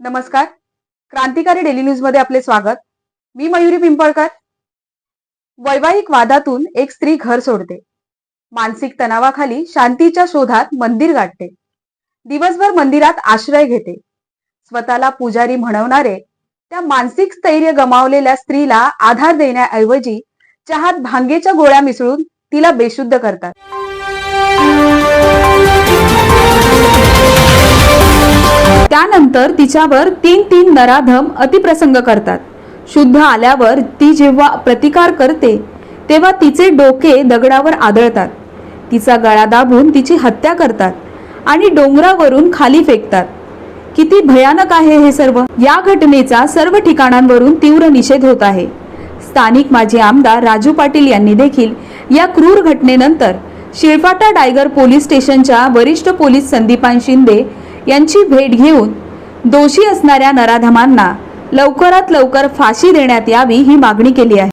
नमस्कार. क्रांतिकारी डेली न्यूजमध्ये आपले स्वागत. मी मयुरी पिंपळकर. वैवाहिक वादातून एक स्त्री घर सोडते. मानसिक तणावाखाली शांतीच्या शोधात मंदिर गाठते. दिवसभर मंदिरात आश्रय घेते. स्वतःला पुजारी म्हणवणारे त्या मानसिक स्थैर्य गमावलेल्या स्त्रीला आधार देण्याऐवजी चहात भांगेच्या गोळ्या मिसळून तिला बेशुद्ध करतात. त्यानंतर तिच्यावर तीन तीन नराधम अतिप्रसंग करतात. शुद्ध आल्यावर ती जेव्हा प्रतिकार करते तेव्हा तिचे डोके दगडावर आदळतात. तिचा गळा दाबून तिची हत्या करतात आणि डोंगरावरून खाली फेकतात. किती भयानक आहे हे सर्व. या घटनेचा सर्व ठिकाणांवरून तीव्र निषेध होत आहे. स्थानिक माजी आमदार राजू पाटील यांनी देखील या क्रूर घटनेनंतर शिळफाटा डायगर पोलीस स्टेशनच्या वरिष्ठ पोलीस संदीपान शिंदे यांची भेट घेऊन दोषी असणाऱ्या नराधमांना लवकरात लवकर फाशी देण्यात यावी ही मागणी केली आहे.